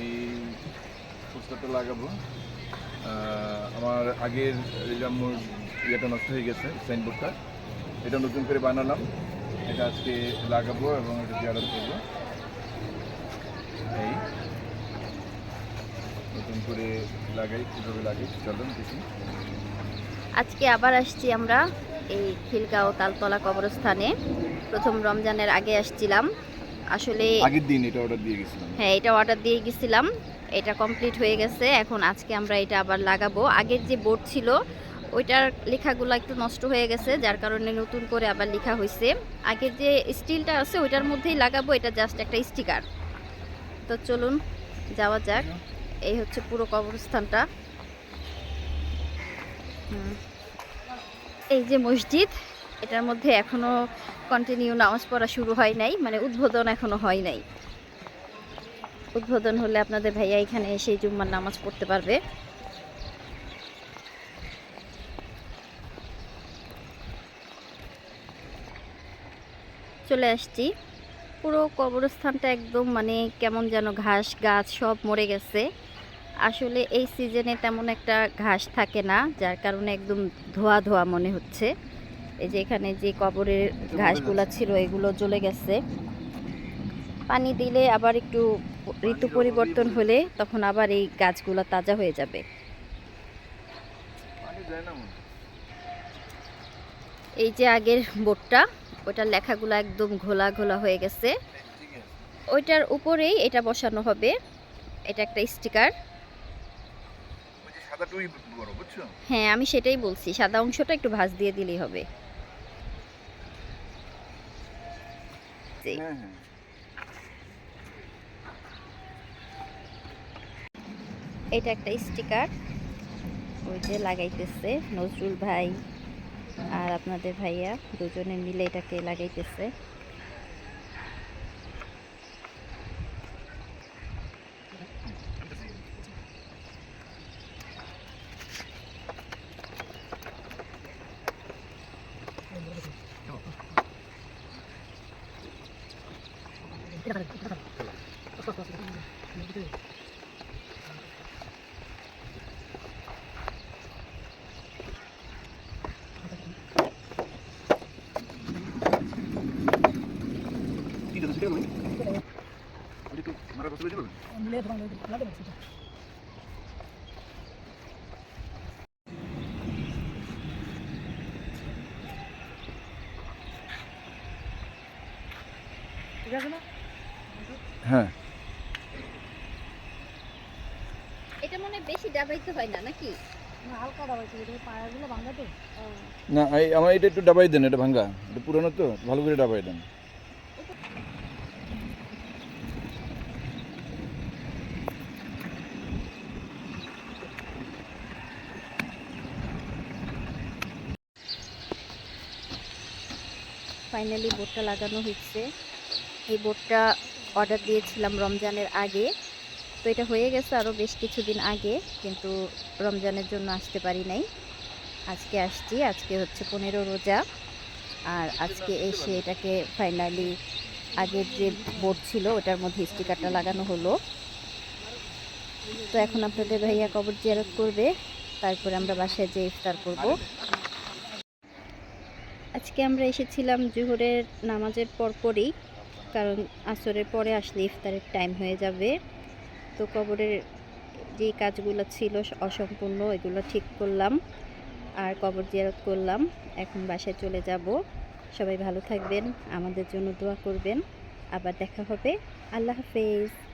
এই পোস্টারটা লাগাবো। আমার আগের রিজাম্মুর ইয়েটা নষ্ট হয়ে গেছে সাইনবোর্ডটা এটা নতুন করে বানালাম। এটা আজকে লাগাবো এবং এটা জিয়ারত করব। এই। নতুন করে লাগাই, কীভাবে লাগাই চলুন দেখি। আজকে আবার আসছি আমরা এই খিলগাঁও তালতলা কবরস্থানে। প্রথম রমজানের আগে আসছিলাম। আসলে আগের দিন এটা অর্ডার দিয়ে গেছিলাম। হ্যাঁ এটা অর্ডার দিয়ে গেছিলাম। এটা কমপ্লিট হয়ে গেছে। এখন আজকে আমরা এটা আবার লাগাবো। আগের যে বোর্ড ছিল ওইটার লেখাগুলো একটু নষ্ট হয়ে গেছে যার কারণে নতুন করে আবার লেখা হয়েছে আগের যে স্টিলটা আছে ওইটার মধ্যেই লাগাবো। এটা জাস্ট একটা স্টিকার তো চলুন যাওয়া যাক। এই হচ্ছে পুরো কবরস্থানটা। এই যে মসজিদ এটার মধ্যে এখনও কন্টিনিউ নামাজ পড়া শুরু হয় নাই মানে উদ্বোধন এখনও হয় নাই। উদ্বোধন হলে আপনাদের ভাইয়া এখানে এসে জুম্মার নামাজ পড়তে পারবে। চলে আসছি। পুরো কবরস্থানটা একদম মানে কেমন যেন ঘাস গাছ সব মরে গেছে। আসলে এই সিজনে তেমন একটা ঘাস থাকে না, যার কারণে একদম ধোয়া ধোয়া মনে হচ্ছে। এই যে এখানে যে কবরের ঘাসগুলো ছিল এগুলো জ্বলে গেছে। পানি দিলে আবার একটু ঋতু পরিবর্তন হলে তখন আবার এই গাছগুলো তাজা হয়ে যাবে। এই যে আগের বোর্ডটা ওটার লেখাগুলো একদম ঘোলা ঘোলা হয়ে গেছে। ওইটার উপরেই এটা বসানো হবে। এটা একটা স্টিকার। হ্যাঁ আমি সেটাই বলছি সাদা অংশটা একটু ভাঁজ দিয়ে দিলেই হবে। জি। হ্যাঁ হ্যাঁ এটা একটা স্টিকার ওই যে লাগাইতেছে নজরুল ভাই আর আপনাদের ভাইয়া দুজনে মিলে এটাকে লাগাইতেছে ঠিক আছে হ্যাঁ। এটা মনে বেশি ডাবাইতে হয় না নাকি? এই আমার এটা একটু ডাবাই দেন এটা ভাঙ্গা এটা পুরানো তো ভালো করে ডাবাই দেন। ফাইনালি বোর্ডটা লাগানো হচ্ছে এই বোর্ডটা অর্ডার দিয়েছিলাম রমজানের আগে। তো এটা হয়ে গেছে আরও বেশ কিছুদিন আগে, কিন্তু রমজানের জন্য আসতে পারি নাই। আজকে আসছি, আজকে হচ্ছে পনেরো রোজা। আর আজকে এসে এটাকে ফাইনালি আগের যে বোর্ড ছিল, ওটার মধ্যে স্টিকারটা লাগানো হলো। তো এখন আপনাদের ভাইয়া কবর জিয়ারত করবে, তারপরে আমরা বাসায় যেয়ে ইফতার করব। আজকে আমরা এসেছিলাম জুহরের নামাজের পরপরই কারণ আসরের পরে আসলে ইফতারের টাইম হয়ে যাবে। তো কবরের যে কাজগুলো ছিল অসম্পূর্ণ, এগুলো ঠিক করলাম আর কবর জিয়ারত করলাম। এখন বাসায় চলে যাব। সবাই ভালো থাকবেন, আমাদের জন্য দোয়া করবেন। আবার দেখা হবে। আল্লাহ হাফেজ।